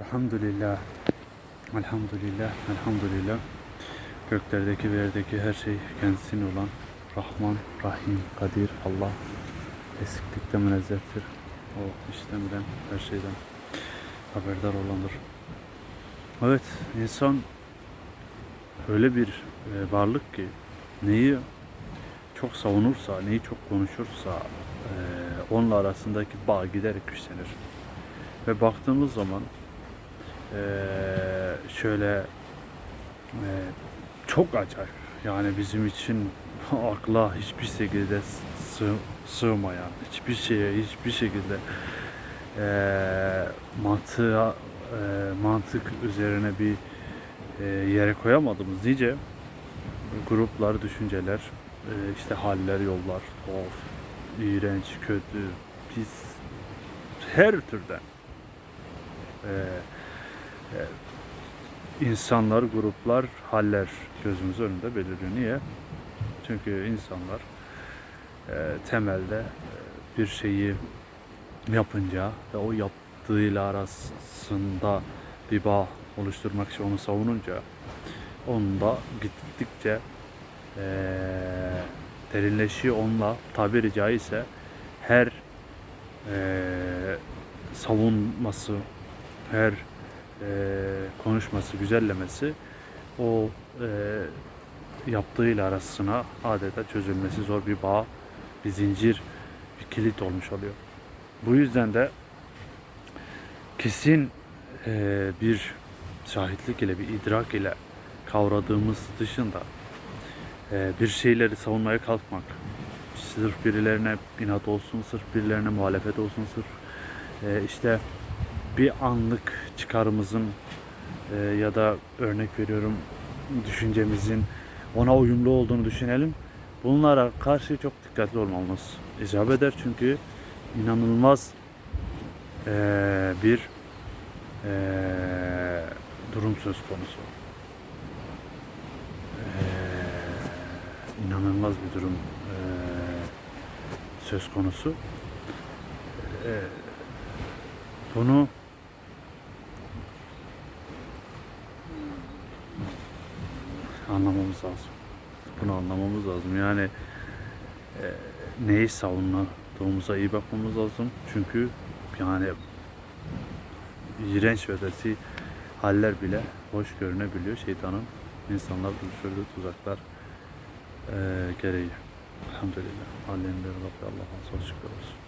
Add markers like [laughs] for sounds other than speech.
Elhamdülillah. Elhamdülillah. Elhamdülillah. Göklerdeki ve yerdeki her şey kendisine olan Rahman, Rahim, Kadir, Allah eksiklikten münezzehtir. O işlemden, her şeyden haberdar olandır. Evet, insan öyle bir e, varlık ki neyi çok savunursa, neyi çok konuşursa e, onunla arasındaki bağ giderek güçlenir. Ve baktığımız zaman e, şöyle e, çok acayip. Yani bizim için [laughs] akla hiçbir şekilde sığ, sığmayan, hiçbir şeye, hiçbir şekilde e, mantığa, e, mantık üzerine bir e, yere koyamadığımız nice gruplar, düşünceler, işte haller, yollar, of, iğrenç, kötü, pis, her türden. E, insanlar, gruplar, haller gözümüz önünde beliriyor. Niye? Çünkü insanlar e, temelde e, bir şeyi yapınca ve o yaptığıyla arasında bir bağ oluşturmak için onu savununca onun da gittikçe e, derinleşiyor onunla tabiri caizse her e, savunması her e, konuşması, güzellemesi o e, yaptığıyla arasına adeta çözülmesi zor bir bağ, bir zincir, bir kilit olmuş oluyor. Bu yüzden de kesin e, bir şahitlik ile, bir idrak ile kavradığımız dışında e, bir şeyleri savunmaya kalkmak, sırf birilerine inat olsun, sırf birilerine muhalefet olsun, sırf e, işte bir anlık çıkarımızın e, ya da örnek veriyorum düşüncemizin ona uyumlu olduğunu düşünelim. Bunlara karşı çok dikkatli olmamız icap eder çünkü inanılmaz e, bir e, durum söz konusu. E, inanılmaz bir durum e, söz konusu. E, bunu anlamamız lazım. Bunu anlamamız lazım. Yani e, neyi savunduğumuza iyi bakmamız lazım. Çünkü yani iğrenç ötesi haller bile hoş görünebiliyor şeytanın insanlar düşürdüğü tuzaklar e, gereği. Elhamdülillah. Alemlerin Rabbi Allah'a sonsuz şükür olsun.